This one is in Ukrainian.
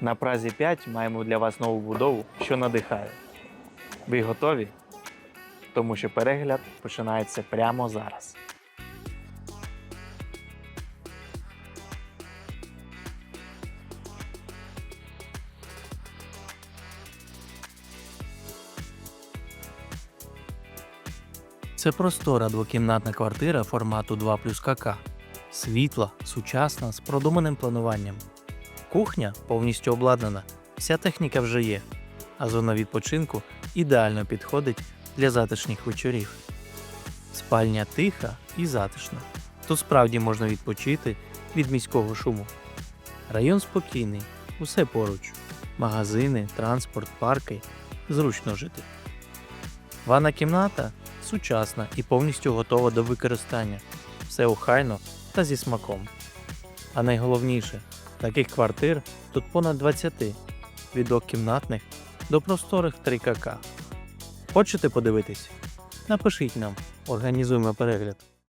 На Празі 5 маємо для вас нову будову, що надихає. Ви готові? Тому що перегляд починається прямо зараз. Це простора двокімнатна квартира формату 2 плюс КК. Світла, сучасна, з продуманим плануванням. Кухня повністю обладнана, вся техніка вже є, а зона відпочинку ідеально підходить для затишних вечорів. Спальня тиха і затишна. Тут справді можна відпочити від міського шуму. Район спокійний, усе поруч. Магазини, транспорт, парки. Зручно жити. Ванна кімната сучасна і повністю готова до використання. Все охайно та зі смаком. А найголовніше, таких квартир тут понад 20 від двокімнатних до просторих 3 КК. Хочете подивитись? Напишіть нам, організуємо перегляд.